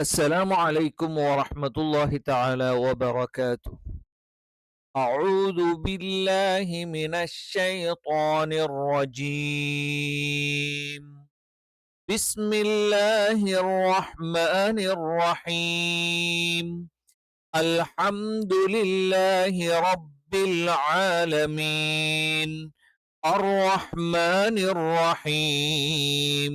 السلام عليكم ورحمة الله تعالى وبركاته. أعوذ بالله من الشيطان الرجيم. بسم الله الرحمن الرحيم. الحمد لله رب العالمين. الرحمن الرحيم.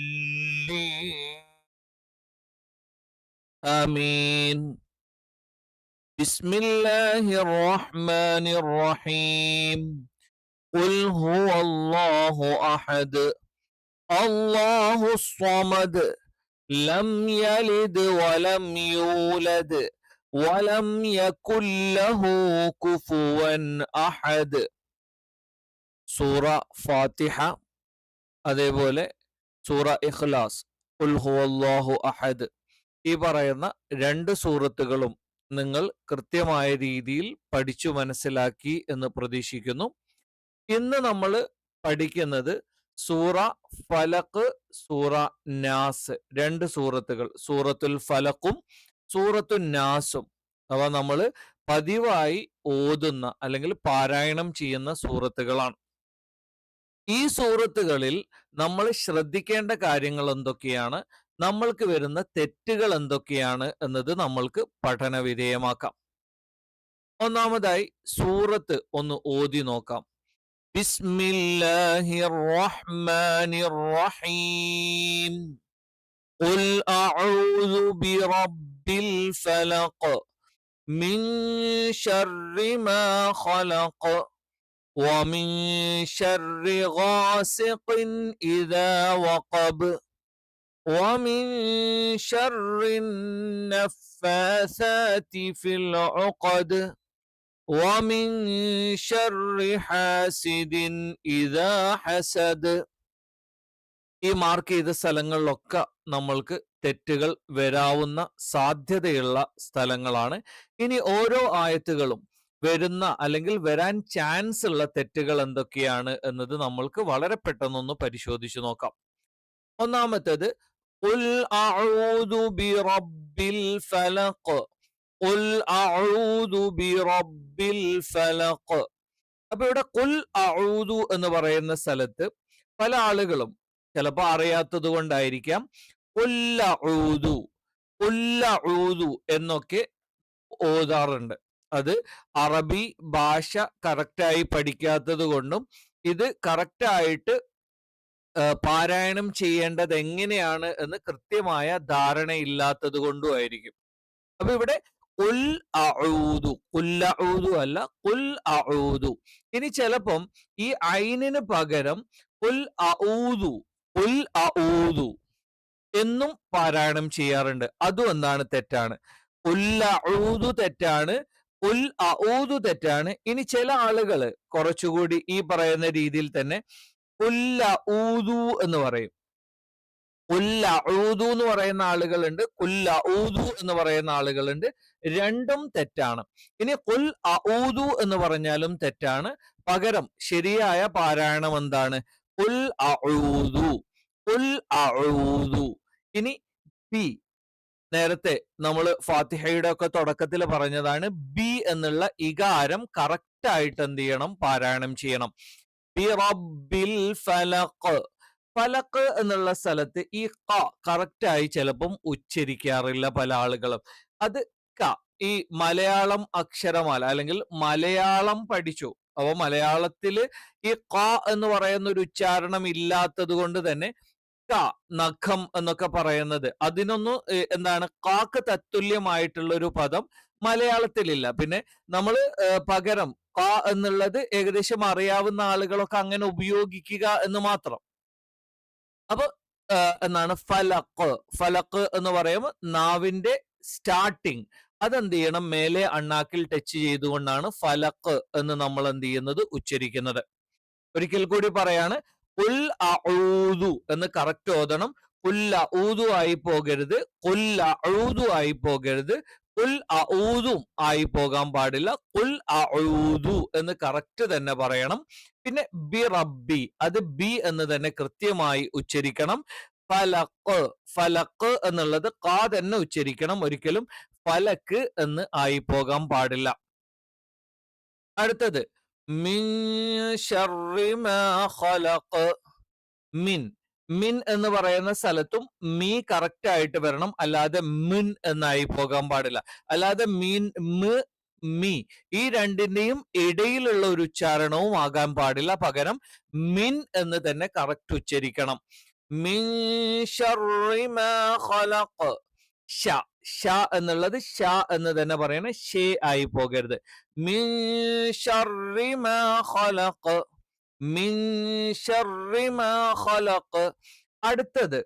آمين بسم الله الرحمن الرحيم قل هو الله أحد الله الصمد لم يلد ولم يولد ولم يكن له كفوا أحد സൂറ ഫാത്തിഹ അതേപോലെ സൂറ ഇഖ്ലാസ് ഉൽ ഹുവല്ലാഹു അഹദ് ഈ പറയുന്ന രണ്ട് സൂറത്തുകളും നിങ്ങൾ കൃത്യമായ രീതിയിൽ പഠിച്ചു മനസ്സിലാക്കി എന്ന് പ്രതീക്ഷിക്കുന്നു. ഇന്ന് നമ്മൾ പഠിക്കുന്നത് സൂറ ഫലക്ക് സൂറ നാസ്. രണ്ട് സൂറത്തുകൾ സൂറത്തുൽ ഫലക്കും സൂറത്തു നാസും. അവ നമ്മൾ പതിവായി ഓതുന്ന അല്ലെങ്കിൽ പാരായണം ചെയ്യുന്ന സൂറത്തുകളാണ് ഈ സൂറത്തുകളിൽ നമ്മൾ ശ്രദ്ധിക്കേണ്ട കാര്യങ്ങൾ എന്തൊക്കെയാണ്? നമ്മൾക്ക് വരുന്ന തെറ്റുകൾ എന്തൊക്കെയാണ് എന്നത് നമ്മൾക്ക് പഠന വിധേയമാക്കാം ഒന്നാമതായി സൂറത്ത് ഒന്ന് ഓതി നോക്കാം ബിസ്മില്ലാഹിർ റഹ്മാനിർ റഹീം قل أعوذ برب الفلق من شر ما خلق ومن شر غاسق إذا وقب ومن شر النفاثات في العقد ومن شر حاسد إذا حسد ഈ മാർക്ക് ചെയ്ത സ്ഥലങ്ങളിലൊക്കെ നമ്മൾക്ക് തെറ്റുകൾ വരാവുന്ന സാധ്യതയുള്ള സ്ഥലങ്ങളാണ് ഇനി ഓരോ ആയത്തുകളും വരുന്ന അല്ലെങ്കിൽ വരാൻ ചാൻസ് ഉള്ള തെറ്റുകൾ എന്തൊക്കെയാണ് എന്നത് നമ്മൾക്ക് വളരെ പെട്ടെന്നൊന്ന് പരിശോധിച്ചു നോക്കാം ഒന്നാമത്തേത് قل أعوذ برب الفلق قل أعوذ برب الفلق അപ്പൊ ഇവിടെ കുൽ അഊദു എന്ന് പറയുന്ന സ്ഥലത്ത് പല ആളുകളും ചിലപ്പോൾ അറിയാത്തത് കൊണ്ടായിരിക്കാം ഉല്ലഊദു ഉല്ലഊദു എന്നൊക്കെ ഓതാറുണ്ട് അത് അറബി ഭാഷ കറക്റ്റായി പഠിക്കാത്തത് കൊണ്ടും ഇത് കറക്റ്റായിട്ട് പാരായണം ചെയ്യേണ്ടത് എങ്ങനെയാണ് എന്ന് കൃത്യമായ ധാരണയില്ലാത്തത് കൊണ്ടും ആയിരിക്കും. അപ്പൊ ഇവിടെ കുൽ അഴുതു കുല്ലഊദു അല്ല കുൽ അഴുതു ഇനി ചിലപ്പം ഈ ഐനിന് പകരം കുൽ അഊതു കുൽ അഊതു എന്നും പാരായണം ചെയ്യാറുണ്ട്. അതും എന്താണ് തെറ്റാണ്. ഉല്ലഊദു തെറ്റാണ് ഉൽ അഊതു തെറ്റാണ്. ഇനി ചില ആളുകൾ കുറച്ചുകൂടി ഈ പറയുന്ന രീതിയിൽ തന്നെ ഉല്ല ഊതു എന്ന് പറയും. ഉല്ല ഊതു എന്ന് പറയുന്ന ആളുകളുണ്ട്. കുല്ല ഊതു എന്ന് പറയുന്ന ആളുകളുണ്ട്. രണ്ടും തെറ്റാണ്. ഇനി കുൽ ഊതു എന്ന് പറഞ്ഞാലും തെറ്റാണ്. പകരം ശരിയായ പാരായണം എന്താണ്? കുൽ അഊതു കുൽ അഊതു ഇനി പി. നേരത്തെ നമ്മൾ ഫാത്തിഹയുടെ ഒക്കെ തുടക്കത്തിൽ പറഞ്ഞതാണ്. ബി എന്നുള്ള ഇകാരം കറക്റ്റ് ആയിട്ട് എന്ത് ചെയ്യണം? പാരായണം ചെയ്യണം. ബിറബിൽ ഫലഖ് ഫലക്ക് എന്നുള്ള സ്ഥലത്ത് ഈ ക കറക്റ്റ് ആയി ചിലപ്പം ഉച്ചരിക്കാറില്ല പല ആളുകളും. അത് ക ഈ മലയാളം അക്ഷരമാല അല്ലെങ്കിൽ മലയാളം പഠിച്ചു. അപ്പൊ മലയാളത്തിൽ ഈ ക എന്ന് പറയുന്ന ഒരു ഉച്ചാരണം ഇല്ലാത്തത് കൊണ്ട് തന്നെ ക നഖം എന്നൊക്കെ പറയുന്നത്. അതിനൊന്നും എന്താണ് കാക്ക് തത്തുല്യമായിട്ടുള്ള ഒരു പദം മലയാളത്തിലില്ല. പിന്നെ നമ്മൾ പകരം ക എന്നുള്ളത് ഏകദേശം അറിയാവുന്ന ആളുകളൊക്കെ അങ്ങനെ ഉപയോഗിക്കുക എന്ന് മാത്രം. അപ്പൊ എന്നാണ് ഫലക്ക്. ഫലക്ക് എന്ന് പറയുമ്പോൾ നാവിന്റെ സ്റ്റാർട്ടിങ്. അതെന്ത് ചെയ്യണം? മേലെ അണ്ണാക്കിൽ ടച്ച് ചെയ്തുകൊണ്ടാണ് ഫലക്ക് എന്ന് നമ്മൾ എന്ത് ചെയ്യുന്നത്? ഉച്ചരിക്കുന്നത്. ഒരിക്കൽ കൂടി പറയാണ് ഉൽ അഊദു എന്ന് കറക്റ്റ് ഓതണം. ഉല്ല ഊതു ആയി പോകരുത്. കൊല്ല ഊതു ആയി പോകരുത്. കുൽ അഊതും ആയി പോകാൻ പാടില്ല. കുൽ അഊദു എന്ന് കറക്റ്റ് തന്നെ പറയണം. പിന്നെ ബി റബ്ബി അത് ബി എന്ന് തന്നെ കൃത്യമായി ഉച്ചരിക്കണം. ഫലക്ക് ഫലക്ക് എന്നുള്ളത് കാ തന്നെ ഉച്ചരിക്കണം ഒരിക്കലും. ഫലക്ക് എന്ന് ആയി പോകാൻ പാടില്ല. അടുത്തത്. മിൻ ഖലഖ് മിൻ. മിൻ എന്ന് പറയുന്ന സ്ഥലത്തും മീ കറക്റ്റ് ആയിട്ട് വരണം. അല്ലാതെ മിൻ എന്നായി പോകാൻ പാടില്ല. അല്ലാതെ മീൻ മ് മീ ഈ രണ്ടിന്റെയും ഇടയിലുള്ള ഒരു ഉച്ചാരണവും ആകാൻ പാടില്ല. പകരം മിൻ എന്ന് തന്നെ കറക്റ്റ് ഉച്ചരിക്കണം. ഷ എന്നുള്ളത് ഷ എന്ന് തന്നെ പറയണേ ഷേ ആയി പോകരുത്. മിൻ അടുത്തത്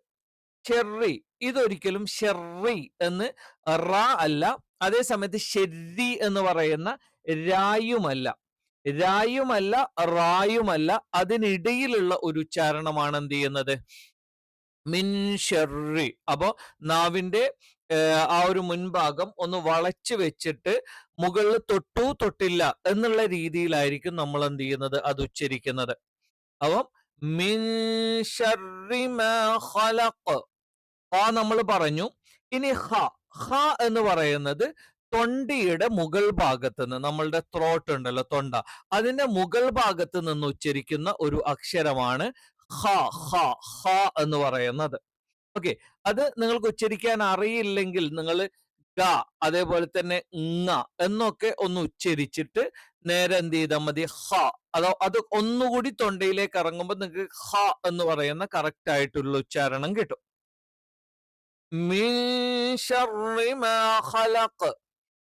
ചെറി ഇതൊരിക്കലും ഷെറി എന്ന് റ അല്ല അതേ സമയത്ത് ഷെരി എന്ന് പറയുന്ന രായുമല്ല. രായുമല്ല റായുമല്ല അതിനിടയിലുള്ള ഒരു ഉച്ചാരണമാണ് എന്ത് ചെയ്യുന്നത്? മിൻ ഷെറി അപ്പോ നാവിന്റെ ആ ഒരു മുൻഭാഗം ഒന്ന് വളച്ചു വെച്ചിട്ട് മുകളിൽ തൊട്ടു തൊട്ടില്ല എന്നുള്ള രീതിയിലായിരിക്കും നമ്മൾ എന്ത് ചെയ്യുന്നത്? അത് ഉച്ചരിക്കുന്നത്. അപ്പം മിൻ ആ നമ്മൾ പറഞ്ഞു. ഇനി ഹ ഹ എന്ന് പറയുന്നത് തൊണ്ടിയുടെ മുകൾ ഭാഗത്ത് നിന്ന് നമ്മളുടെ ത്രോട്ട് ഉണ്ടല്ലോ തൊണ്ട. അതിന്റെ മുകൾ ഭാഗത്ത് നിന്ന് ഉച്ചരിക്കുന്ന ഒരു അക്ഷരമാണ് ഹ ഹ ഹ എന്ന് പറയുന്നത്. ഓക്കെ. അത് നിങ്ങൾക്ക് ഉച്ചരിക്കാൻ അറിയില്ലെങ്കിൽ നിങ്ങൾ ഗ അതേപോലെ തന്നെ ങ എന്നൊക്കെ ഒന്ന് ഉച്ചരിച്ചിട്ട് നേരെ എന്ത് ചെയ്താൽ മതി? ഹ. അതോ അത് ഒന്നുകൂടി തൊണ്ടയിലേക്ക് ഇറങ്ങുമ്പോൾ നിങ്ങൾക്ക് ഹ എന്ന് പറയുന്ന കറക്റ്റ് ആയിട്ടുള്ള ഉച്ചാരണം കിട്ടും.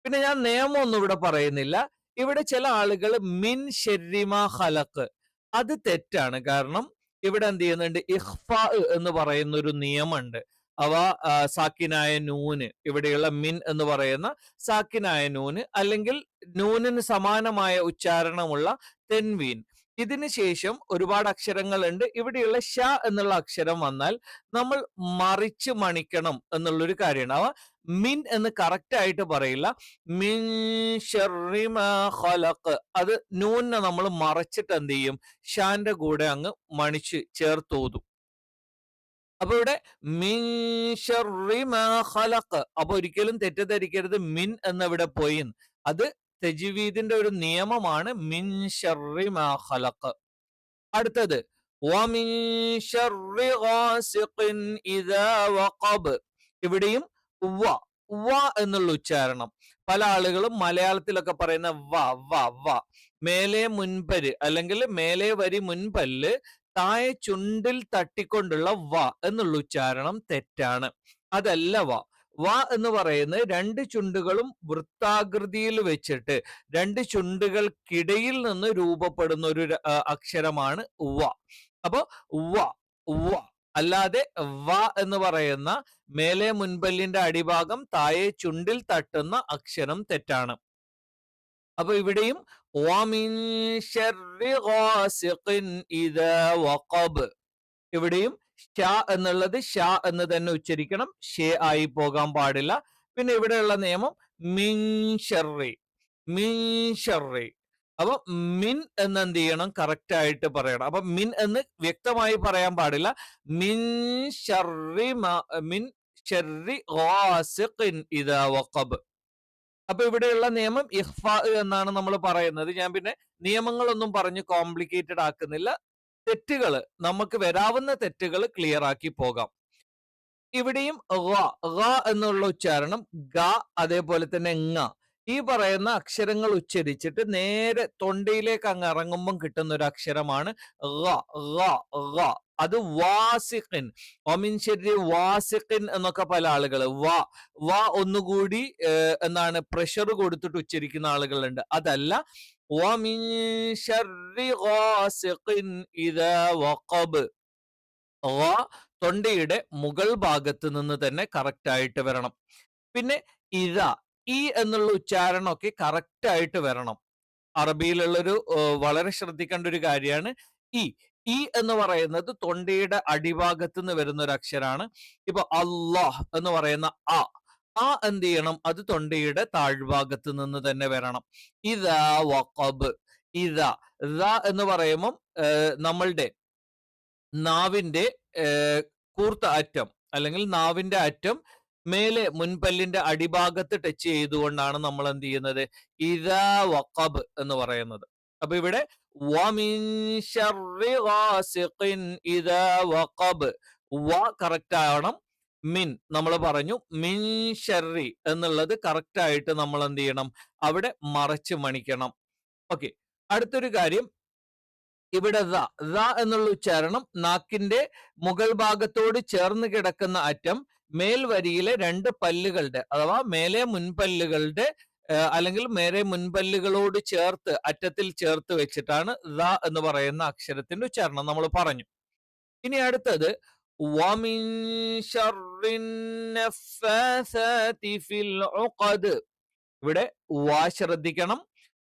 പിന്നെ ഞാൻ നിയമം ഒന്നും ഇവിടെ പറയുന്നില്ല. ഇവിടെ ചില ആളുകൾ മിൻ ഷെരിമ ഹലക്ക് അത് തെറ്റാണ്. കാരണം ഇവിടെ എന്ത് ചെയ്യുന്നുണ്ട്? ഇഹ്ഫ എന്ന് പറയുന്ന ഒരു നിയമമുണ്ട്. അവ സാക്കിനായ നൂന് ഇവിടെയുള്ള മിൻ എന്ന് പറയുന്ന സാക്കിനായ നൂന് അല്ലെങ്കിൽ നൂനിന് സമാനമായ ഉച്ചാരണമുള്ള തെൻവീൻ. ഇതിന് ശേഷം ഒരുപാട് അക്ഷരങ്ങളുണ്ട്. ഇവിടെയുള്ള ഷ എന്നുള്ള അക്ഷരം വന്നാൽ നമ്മൾ മറിച്ച് മണിക്കണം എന്നുള്ളൊരു കാര്യമാണ് അവ മിൻ എന്ന് കറക്റ്റ് ആയിട്ട് പറയില്ല. മിൻ ഖലഖ്. അത് നൂനെ നമ്മൾ മറച്ചിട്ട് എന്ത് ചെയ്യും? ഷാന്റെ കൂടെ അങ്ങ് മണിച്ച് ചേർത്തോതും അപ്പൊ ഇവിടെ മിൻ ഖലഖ്. അപ്പൊ ഒരിക്കലും തെറ്റിദ്ധരിക്കരുത് മിൻ എന്നിവിടെ പോയി അത് തെജിവീദിന്റെ ഒരു നിയമമാണ് മിൻ ഷെറിമലക്ക് അടുത്തത് ഇവിടെയും വ വ എന്നുള്ള ഉച്ചാരണം. പല ആളുകളും മലയാളത്തിലൊക്കെ പറയുന്ന വ വ വ. മേലെ മുൻപര് അല്ലെങ്കിൽ മേലെ വരി മുൻപല്ല് താഴെ ചുണ്ടിൽ തട്ടിക്കൊണ്ടുള്ള വ എന്നുള്ള ഉച്ചാരണം തെറ്റാണ്. അതല്ല വ. വ എന്ന് പറയുന്നത് രണ്ട് ചുണ്ടുകളും വൃത്താകൃതിയിൽ വെച്ചിട്ട് രണ്ട് ചുണ്ടുകൾക്കിടയിൽ നിന്ന് രൂപപ്പെടുന്ന ഒരു അക്ഷരമാണ് വ. അപ്പോ വ വ. അല്ലാതെ വ എന്ന് പറയുന്ന മേലെ മുൻപല്ലിന്റെ അടിഭാഗം താഴെ ചുണ്ടിൽ തട്ടുന്ന അക്ഷരം തെറ്റാണ്. അപ്പൊ ഇവിടെയും ഇവിടെയും ഷാ എന്നുള്ളത് ഷാ എന്ന് തന്നെ ഉച്ചരിക്കണം. ഷേ ആയി പോകാൻ പാടില്ല. പിന്നെ ഇവിടെയുള്ള നിയമം മിൻ ഷെറി മിൻ ഷെറി അപ്പൊ മിൻ എന്ന് എന്ത് ചെയ്യണം കറക്റ്റ് ആയിട്ട് പറയണം. അപ്പൊ മിൻ എന്ന് വ്യക്തമായി പറയാൻ പാടില്ല. മിൻ ഷർറി മിൻ ഷെറി ഇതാ വഖബ്. അപ്പൊ ഇവിടെയുള്ള നിയമം ഇഹ്ഫ എന്നാണ് നമ്മൾ പറയുന്നത്. ഞാൻ പിന്നെ നിയമങ്ങളൊന്നും പറഞ്ഞ് കോംപ്ലിക്കേറ്റഡ് ആക്കുന്നില്ല. തെറ്റുകൾ നമുക്ക് വരാവുന്ന തെറ്റുകൾ ക്ലിയർ ആക്കി പോകാം. ഇവിടെയും എന്നുള്ള ഉച്ചാരണം ഗ അതേപോലെ തന്നെ ങ. ഈ പറയുന്ന അക്ഷരങ്ങൾ ഉച്ചരിച്ചിട്ട് നേരെ തൊണ്ടയിലേക്ക് അങ്ങ് ഇറങ്ങുമ്പം കിട്ടുന്ന ഒരു അക്ഷരമാണ് അത് വാസിഖിൻ. ഒമിൻ ശരി വാസിഖിൻ എന്നൊക്കെ പല ആളുകൾ വാ വാ ഒന്നുകൂടി എന്താണ് പ്രഷർ കൊടുത്തിട്ട് ഉച്ചരിക്കുന്ന ആളുകളുണ്ട്. അതല്ല തൊണ്ടയുടെ മുകൾ ഭാഗത്ത് നിന്ന് തന്നെ കറക്റ്റ് ആയിട്ട് വരണം. പിന്നെ ഇത ഈ എന്നുള്ള ഉച്ചാരണമൊക്കെ കറക്റ്റ് ആയിട്ട് വരണം. അറബിയിലുള്ളൊരു വളരെ ശ്രദ്ധിക്കേണ്ട ഒരു കാര്യമാണ് ഇ ഇ എന്ന് പറയുന്നത് തൊണ്ടയുടെ അടിഭാഗത്ത് നിന്ന് വരുന്ന ഒരു അക്ഷരാണ്. ഇപ്പൊ അള്ളാഹ് എന്ന് പറയുന്ന ആ ആ എന്ത് ചെയ്യണം? അത് തൊണ്ടയുടെ താഴ്ഭാഗത്ത് നിന്ന് തന്നെ വരണം. ഇതാ വഖബ്. ഇതാ എന്ന് പറയുമ്പം നമ്മളുടെ നാവിന്റെ കൂർത്ത അറ്റം അല്ലെങ്കിൽ നാവിന്റെ അറ്റം മേലെ മുൻപല്ലിന്റെ അടിഭാഗത്ത് ടച്ച് ചെയ്തുകൊണ്ടാണ് നമ്മൾ എന്ത് ചെയ്യുന്നത്? ഇതാ വഖബ് എന്ന് പറയുന്നത്. അപ്പൊ ഇവിടെ വഖബ്. വ കറക്റ്റ് ആവണം. മിൻ നമ്മൾ പറഞ്ഞു മിൻ ഷെറി എന്നുള്ളത് കറക്റ്റ് ആയിട്ട് നമ്മൾ എന്ത് ചെയ്യണം? അവിടെ മറച്ച് മണിക്കണം. ഓക്കെ. അടുത്തൊരു കാര്യം. ഇവിടെ ദ. ദ എന്നുള്ള ഉച്ചാരണം നാക്കിന്റെ മുകൾ ഭാഗത്തോട് ചേർന്ന് കിടക്കുന്ന അറ്റം മേൽവരിയിലെ രണ്ട് പല്ലുകളുടെ അഥവാ മേലെ മുൻപല്ലുകളുടെ അല്ലെങ്കിൽ മേലെ മുൻപല്ലുകളോട് ചേർത്ത് അറ്റത്തിൽ ചേർത്ത് വെച്ചിട്ടാണ് ദ എന്ന് പറയുന്ന അക്ഷരത്തിന്റെ ഉച്ചാരണം നമ്മൾ പറഞ്ഞു. ഇനി അടുത്തത് ഇവിടെ വാ ശ്രദ്ധിക്കണം.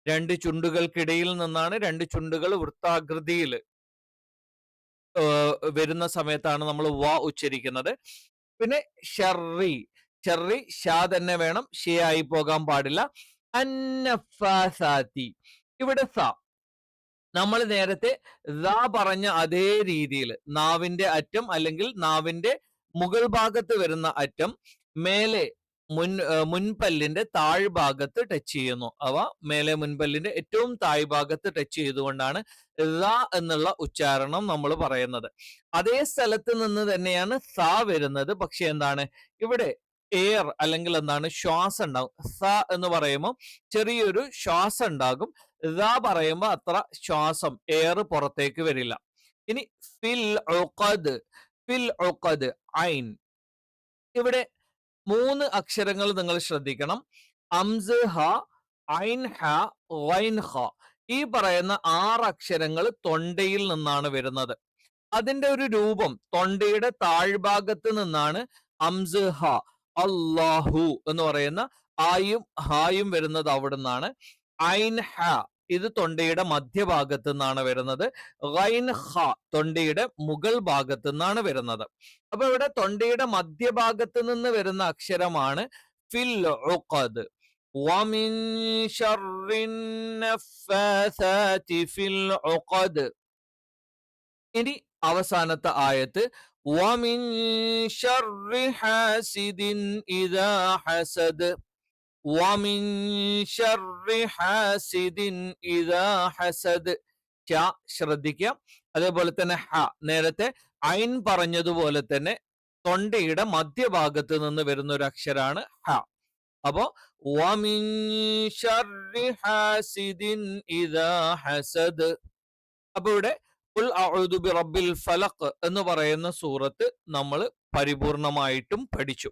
രണ്ട് ചുണ്ടുകൾക്കിടയിൽ നിന്നാണ് രണ്ട് ചുണ്ടുകൾ വൃത്താകൃതിയിൽ വരുന്ന സമയത്താണ് നമ്മൾ വ ഉച്ചരിക്കുന്നത്. പിന്നെ ഷെറി. ഷെറി ഷാ തന്നെ വേണം. ഷേ ആയി പോകാൻ പാടില്ല. അന്നഫാസാത്തി ഇവിടെ സ. നമ്മൾ നേരത്തെ ദ പറഞ്ഞ അതേ രീതിയിൽ നാവിന്റെ അറ്റം അല്ലെങ്കിൽ നാവിന്റെ മുകൾ ഭാഗത്ത് വരുന്ന അറ്റം മേലെ മുൻ മുൻപല്ലിന്റെ താഴ്ഭാഗത്ത് ടച്ച് ചെയ്യുന്നു. അവ മേലെ മുൻപല്ലിന്റെ ഏറ്റവും താഴ്ഭാഗത്ത് ടച്ച് ചെയ്തുകൊണ്ടാണ് ല എന്നുള്ള ഉച്ചാരണം നമ്മൾ പറയുന്നത്. അതേ സ്ഥലത്ത് നിന്ന് തന്നെയാണ് സ വരുന്നത്. പക്ഷെ എന്താണ്? ഇവിടെ എയർ അല്ലെങ്കിൽ എന്താണ്? ശ്വാസം ഉണ്ടാകും സ എന്ന് പറയുമ്പോൾ ചെറിയൊരു ശ്വാസം ഉണ്ടാകും. ഴ പറയുമ്പോൾ അത്ര ശ്വാസം എയർ പുറത്തേക്ക് വരില്ല. ഇനി ഫിൽ ഫിൽ ഐൻ. ഇവിടെ മൂന്ന് അക്ഷരങ്ങൾ നിങ്ങൾ ശ്രദ്ധിക്കണം. അംസ് ഹ ഐൻ ഹ വൈൻ ഹ. ഈ പറയുന്ന ആറ് അക്ഷരങ്ങൾ തൊണ്ടയിൽ നിന്നാണ് വരുന്നത്. അതിന്റെ ഒരു രൂപം തൊണ്ടയുടെ താഴ്ഭാഗത്ത് നിന്നാണ് അംസ് ഹ അല്ലാഹു എന്ന് പറയുന്ന ആയും ഹായും വരുന്നത് അവിടെ നിന്നാണ് ഐൻ ഹ ഇത് തൊണ്ടയുടെ മധ്യഭാഗത്ത് നിന്നാണ് വരുന്നത് ഗൈൻ ഹ തൊണ്ടയുടെ മുകൾ ഭാഗത്ത് നിന്നാണ് വരുന്നത് അപ്പൊ ഇവിടെ തൊണ്ടയുടെ മധ്യഭാഗത്ത് നിന്ന് വരുന്ന അക്ഷരമാണ് ഫിൽ ഉഖദ് ومن شر النفاثات في العقد ഇനി അവസാനത്തെ ആയത്ത് ومن شر حاسد إذا حسد ومن شر حاسد إذا حسد ഷ ശ്രദ്ധിക്കുക അതേപോലെ തന്നെ ഹ നേരത്തെ ഐൻ പറഞ്ഞതുപോലെ തന്നെ തൊണ്ടയുടെ മധ്യഭാഗത്ത് നിന്ന് വരുന്ന ഒരു അക്ഷരാണ് ഹ അപ്പോ വമിൻ ശർരി ഹാസിദിൻ ഇദാ ഹസദ് അപ്പൊ ഇവിടെ ഖുൽ അഊദു ബി റബ്ബിൽ ഫലഖ് എന്ന് പറയുന്ന സൂറത്ത് നമ്മൾ പരിപൂർണമായിട്ടും പഠിച്ചു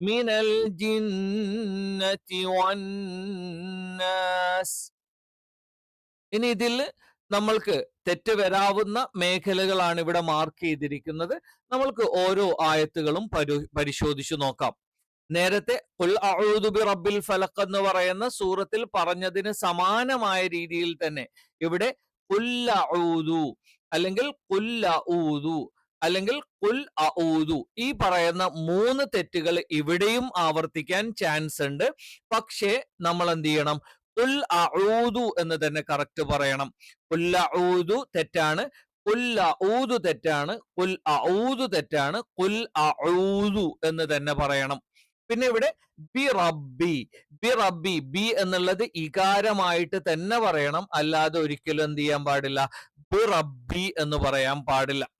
من ഇനി ഇതിൽ നമ്മൾക്ക് തെറ്റ് വരാവുന്ന മേഖലകളാണ് ഇവിടെ മാർക്ക് ചെയ്തിരിക്കുന്നത്. നമ്മൾക്ക് ഓരോ ആയത്തുകളും പരിശോധിച്ചു നോക്കാം. നേരത്തെ ബി റബ്ബിൽ ഫലഖ് എന്ന് പറയുന്ന സൂറത്തിൽ പറഞ്ഞതിന് സമാനമായ രീതിയിൽ തന്നെ ഇവിടെ അല്ലെങ്കിൽ അല്ലെങ്കിൽ കുൽ അഊദു ഈ പറയുന്ന മൂന്ന് തെറ്റുകൾ ഇവിടെയും ആവർത്തിക്കാൻ ചാൻസ് ഉണ്ട്. പക്ഷേ നമ്മൾ എന്ത് ചെയ്യണം? കുൽ അഊദു എന്ന് തന്നെ കറക്റ്റ് പറയണം. കുൽ അഊദു തെറ്റാണ്. കുൽ അഊദു തെറ്റാണ്. കുൽ അഊദു തെറ്റാണ്. കുൽ അഊദു എന്ന് തന്നെ പറയണം. പിന്നെ ഇവിടെ ബി റബ്ബി. ബി റബ്ബി ബി എന്നുള്ളത് ഇകാരമായിട്ട് തന്നെ പറയണം. അല്ലാതെ ഒരിക്കലും എന്ത് ചെയ്യാൻ പാടില്ല. ബി റബ്ബി എന്ന് പറയാൻ പാടില്ല.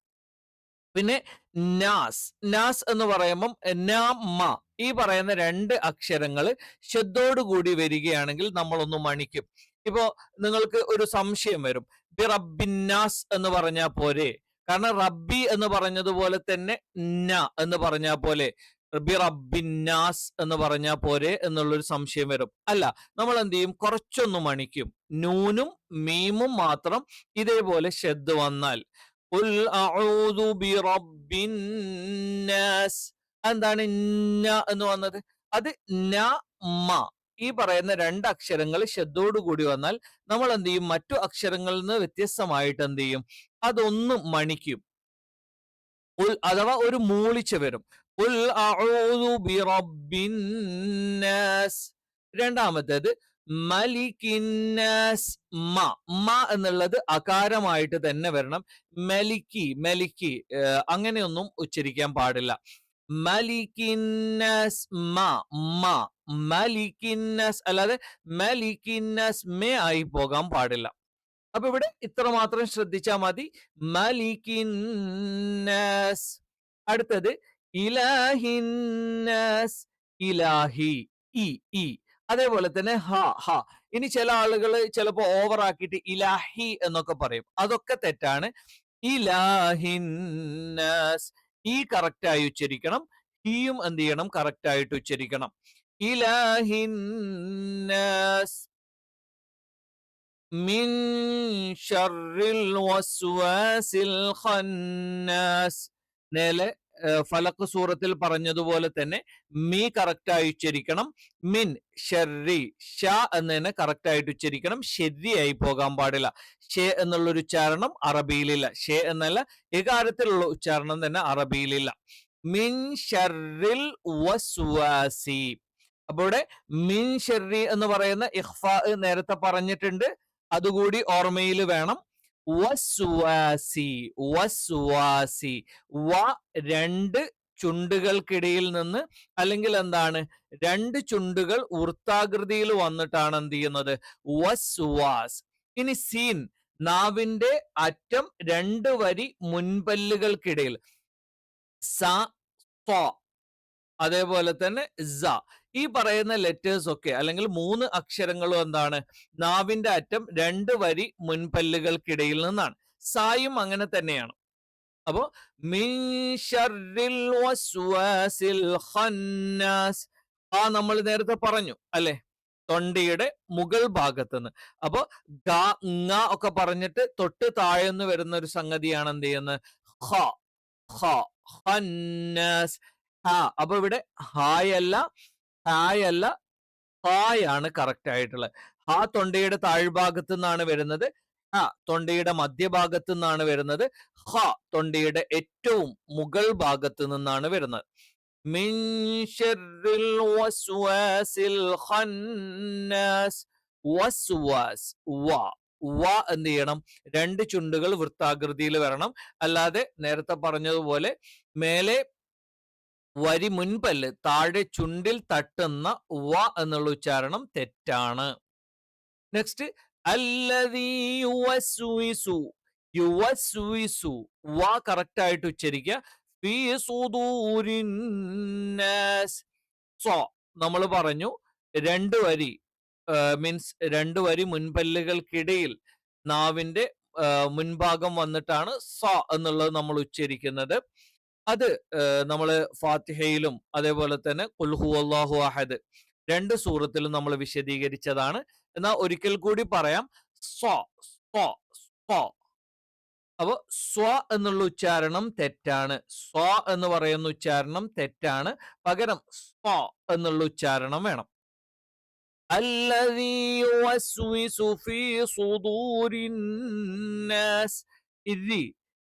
പിന്നെ നാസ്. നാസ് എന്ന് പറയുമ്പം നാമ ഈ പറയുന്ന രണ്ട് അക്ഷരങ്ങൾ ശബ്ദോടുകൂടി വരികയാണെങ്കിൽ നമ്മളൊന്ന് മണിക്കും. ഇപ്പോ നിങ്ങൾക്ക് ഒരു സംശയം വരും. ബി റബ്ബിന്നാസ് എന്ന് പറഞ്ഞാൽ പോരെ. കാരണം റബ്ബി എന്ന് പറഞ്ഞതുപോലെ തന്നെ ന എന്ന് പറഞ്ഞാൽ പോലെ. ബി റബ്ബിന്നാസ് എന്ന് പറഞ്ഞാൽ പോരെ എന്നുള്ളൊരു സംശയം വരും. അല്ല നമ്മൾ എന്ത് ചെയ്യും കുറച്ചൊന്ന് മണിക്കും. നൂനും മീമും മാത്രം ഇതേപോലെ ശബ്ദ വന്നാൽ. എന്താണ് എന്ന് വന്നത്? അത് ന മ. ഈ പറയുന്ന രണ്ട് അക്ഷരങ്ങൾ ശബ്ദോട് കൂടി വന്നാൽ നമ്മൾ എന്ത് ചെയ്യും? മറ്റു അക്ഷരങ്ങളിൽ നിന്ന് വ്യത്യസ്തമായിട്ട് എന്ത് ചെയ്യും? അതൊന്നും മണിക്കും. ഉൽ അഥവാ ഒരു മൂളിച്ച വരും. ഉൽ രണ്ടാമത്തേത് മലിക്കിന്നാസ് മ. മ എന്നുള്ളത് അകാരമായിട്ട് തന്നെ വരണം. മെലിക്കി മെലിക്കി അങ്ങനെയൊന്നും ഉച്ചരിക്കാൻ പാടില്ല. മലിക്കിന്നസ് മ. മ. മലിക്കിന്നസ് അല്ലാതെ മലിക്കിന്നസ് മേ ആയി പോകാൻ പാടില്ല. അപ്പൊ ഇവിടെ ഇത്ര മാത്രം ശ്രദ്ധിച്ചാൽ മതി. മലിക്കിന്നസ് അടുത്തത് ഇലാഹിന്നസ് ഇലാഹി ഇ ഇ. അതേപോലെ തന്നെ ഹ ഹ. ഇനി ചില ആളുകൾ ചിലപ്പോ ഓവർ ആക്കിയിട്ട് ഇലാഹി എന്നൊക്കെ പറയും. അതൊക്കെ തെറ്റാണ്. ഇലാഹിന്നസ്. ഈ കറക്റ്റ് ആയി ഉച്ചരിക്കണം. ഹിയും എന്ത് ചെയ്യണം? കറക്റ്റ് ആയിട്ട് ഉച്ചരിക്കണം. ഇലാഹിന്നസ്. മിൻ ഷർറിൽ വസ്വാസിൽ ഖന്നാസ്. നേലെ ഫലക്ക് സൂറത്തിൽ പറഞ്ഞതുപോലെ തന്നെ മീ കറക്റ്റ് ആയി ഉച്ചരിക്കണം മിൻ ഷെറി ഷ എന്നതിനെ കറക്റ്റ് ആയിട്ട് ഉച്ചരിക്കണം ശരിയായി പോകാൻ പാടില്ല. ഷെ എന്നുള്ള ഉച്ചാരണം അറബിയിലില്ല. ഷെ എന്നല്ല ഇകാരത്തിലുള്ള ഉച്ചാരണം തന്നെ അറബിയിലില്ല. മിൻ ഷെറിൽ വസ്വാസി. അപ്പോൾ ഇവിടെ മിൻ ഷെറി എന്ന് പറയുന്ന ഇഹ്ഫ നേരത്തെ പറഞ്ഞിട്ടുണ്ട്. അതുകൂടി ഓർമ്മയിൽ വേണം. വസ്വാസി വസ്വാസി. വ രണ്ട് ചുണ്ടുകൾക്കിടയിൽ നിന്ന് അല്ലെങ്കിൽ എന്താണ്? രണ്ട് ചുണ്ടുകൾ വൃത്താകൃതിയിൽ വന്നിട്ടാണ് എന്ത് ചെയ്യുന്നത്? വസ്വാസ്. ഇനി സീൻ. നാവിന്റെ അറ്റം രണ്ട് വരി മുൻപല്ലുകൾക്കിടയിൽ. സ. അതേപോലെ തന്നെ സ. ഈ പറയുന്ന ലെറ്റേഴ്സ് ഒക്കെ അല്ലെങ്കിൽ മൂന്ന് അക്ഷരങ്ങളും എന്താണ്? നാവിന്റെ അറ്റം രണ്ട് വരി മുൻപല്ലുകൾക്കിടയിൽ നിന്നാണ്. സായും അങ്ങനെ തന്നെയാണ്. അപ്പോ ആ നമ്മൾ നേരത്തെ പറഞ്ഞു അല്ലെ? തൊണ്ടയുടെ മുകൾ ഭാഗത്ത് നിന്ന് അപ്പോ ഗ ങ ഒക്കെ പറഞ്ഞിട്ട് തൊട്ട് താഴെ നിന്ന് വരുന്ന ഒരു സംഗതിയാണ് എന്ത് ചെയ്യുന്നത് ഹ ഹ ഹ. അപ്പൊ ഇവിടെ ഹായല്ല ഹായല്ല ഹായാണ് കറക്റ്റ് ആയിട്ടുള്ളത്. ഹാ തൊണ്ടയുടെ താഴ്ഭാഗത്തു നിന്നാണ് വരുന്നത്. ഹാ തൊണ്ടയുടെ മധ്യഭാഗത്തു നിന്നാണ് വരുന്നത്. ഹ തൊണ്ടയുടെ ഏറ്റവും മുകൾ ഭാഗത്ത് നിന്നാണ് വരുന്നത് എന്ത് ചെയ്യണം? രണ്ട് ചുണ്ടുകൾ വൃത്താകൃതിയിൽ വരണം. അല്ലാതെ നേരത്തെ പറഞ്ഞതുപോലെ മേലെ വരി മുൻപല്ല് താഴെ ചുണ്ടിൽ തട്ടുന്ന വ എന്നുള്ള ഉച്ചാരണം തെറ്റാണ്. നെക്സ്റ്റ് അല്ലതീ യുവസ്വിസു യുവസ്വിസു വ കറക്റ്റ് ആയിട്ട് ഉച്ചരിക്കുക നമ്മൾ പറഞ്ഞു രണ്ട് വരി മീൻസ് രണ്ട് വരി മുൻപല്ലുകൾക്കിടയിൽ നാവിന്റെ മുൻഭാഗം വന്നിട്ടാണ് സ എന്നുള്ളത് നമ്മൾ ഉച്ചരിക്കുന്നത്. അത് നമ്മൾ ഫാത്തിഹയിലും അതേപോലെ തന്നെ കുൽഹു അള്ളാഹു അഹദ് രണ്ട് സൂറത്തിലും നമ്മൾ വിശദീകരിച്ചതാണ്. എന്നാൽ ഒരിക്കൽ കൂടി പറയാം. സ്വ സ്വ സ്വ. അപ്പൊ സ്വ എന്നുള്ള ഉച്ചാരണം തെറ്റാണ്. സ്വ എന്ന് പറയുന്ന ഉച്ചാരണം തെറ്റാണ്. പകരം സ്വ എന്നുള്ള ഉച്ചാരണം വേണം.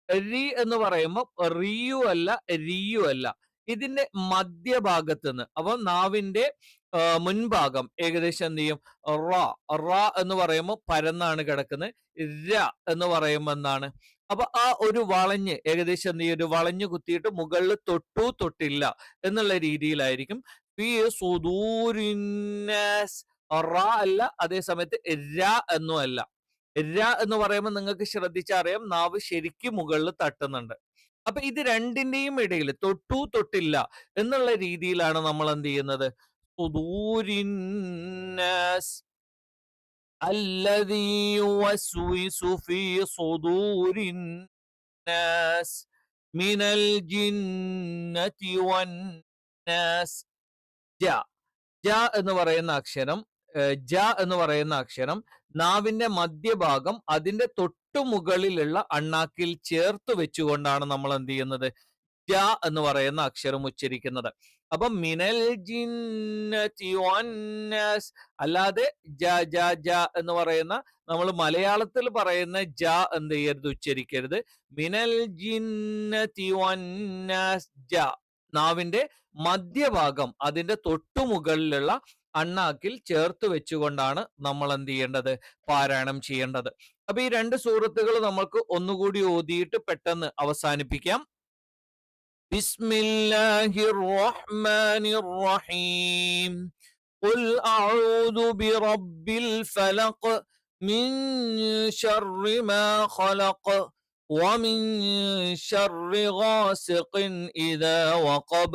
രി എന്ന് പറയുമ്പോൾ റിയു അല്ല റിയു അല്ല. ഇതിന്റെ മധ്യഭാഗത്ത് നിന്ന് അപ്പൊ നാവിന്റെ മുൻഭാഗം ഏകദേശം എന്ത് ചെയ്യും? റ റ എന്ന് പറയുമ്പോൾ പരന്നാണ് കിടക്കുന്നത്. ര എന്ന് പറയുമ്പോൾ എന്താണ്? അപ്പൊ ആ ഒരു വളഞ്ഞ് ഏകദേശം എന്ത് ചെയ്യും? ഒരു വളഞ്ഞു കുത്തിയിട്ട് മുകളിൽ തൊട്ടു തൊട്ടില്ല എന്നുള്ള രീതിയിലായിരിക്കും. പി സുദൂരിന്നസ് റ അല്ല അതേസമയത്ത് ര എന്നും അല്ല. ര എന്ന് പറയുമ്പോൾ നിങ്ങൾക്ക് ശ്രദ്ധിച്ചറിയാം നാവ് ശരിക്കും മുകളിൽ തട്ടുന്നുണ്ട്. അപ്പൊ ഇത് രണ്ടിന്റെയും ഇടയിൽ തൊട്ടു തൊട്ടില്ല എന്നുള്ള രീതിയിലാണ് നമ്മൾ എന്ത് ചെയ്യുന്നത്? മിനൽ ജിന്നതി എന്ന് പറയുന്ന അക്ഷരം ജ എന്ന് പറയുന്ന അക്ഷരം നാവിന്റെ മധ്യഭാഗം അതിന്റെ തൊട്ടു മുകളിലുള്ള അണ്ണാക്കിൽ ചേർത്ത് വെച്ചുകൊണ്ടാണ് നമ്മൾ എന്ത് ചെയ്യുന്നത്? ജ എന്ന് പറയുന്ന അക്ഷരം ഉച്ചരിക്കുന്നത്. അപ്പൊ മിനൽ ജിന്നതി വന്നാസ് അല്ലാതെ ജ ജ ജ എന്ന് പറയുന്ന നമ്മൾ മലയാളത്തിൽ പറയുന്ന ജ എന്ത് ചെയ്യരുത്? ഉച്ചരിക്കരുത്. മിനൽ ജിന്നതി വന്നാസ് ജ. നാവിന്റെ മധ്യഭാഗം അതിന്റെ തൊട്ടുമുകളിലുള്ള അണ്ണാക്കിൽ ചേർത്ത് വെച്ചുകൊണ്ടാണ് നമ്മൾ എന്ത് ചെയ്യേണ്ടത് പാരായണം ചെയ്യേണ്ടത് അപ്പൊ ഈ രണ്ട് സൂറത്തുകൾ നമ്മൾക്ക് ഒന്നുകൂടി ഓതിയിട്ട് പെട്ടെന്ന് അവസാനിപ്പിക്കാം بسم الله الرحمن الرحيم قل أعوذ برب الفلق من شر ما خلق ومن شر غاسق إذا وقب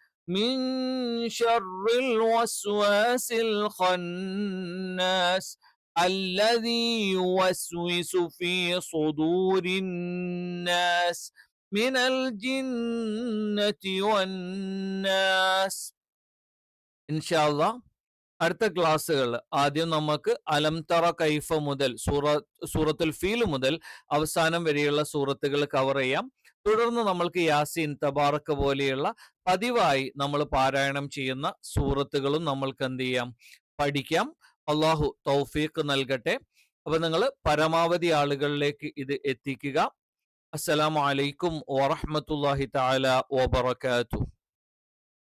من شر الوسواس الخناس الذي يوسوس في صدور الناس من الجنة والناس ഇൻഷാല്ല അടുത്ത ക്ലാസ്സുകൾ ആദ്യം നമുക്ക് അലംതറ കൈഫ മുതൽ സൂറ സൂറത്തുൽ ഫീൽ മുതൽ അവസാനം വരെയുള്ള സൂറത്തുകൾ കവർ ചെയ്യാം തുടർന്ന് നമ്മൾക്ക് യാസീൻ തബാറക്ക് പോലെയുള്ള പതിവായി നമ്മൾ പാരായണം ചെയ്യുന്ന സൂറത്തുകളും നമ്മൾക്ക് എന്ത് ചെയ്യാം? പഠിക്കാം. അള്ളാഹു തൗഫീഖ് നൽകട്ടെ. അപ്പൊ നിങ്ങൾ പരമാവധി ആളുകളിലേക്ക് ഇത് എത്തിക്കുക. അസ്സലാമു അലൈക്കും വറഹ്മത്തുള്ളാഹി തആല വബറകാതുഹു.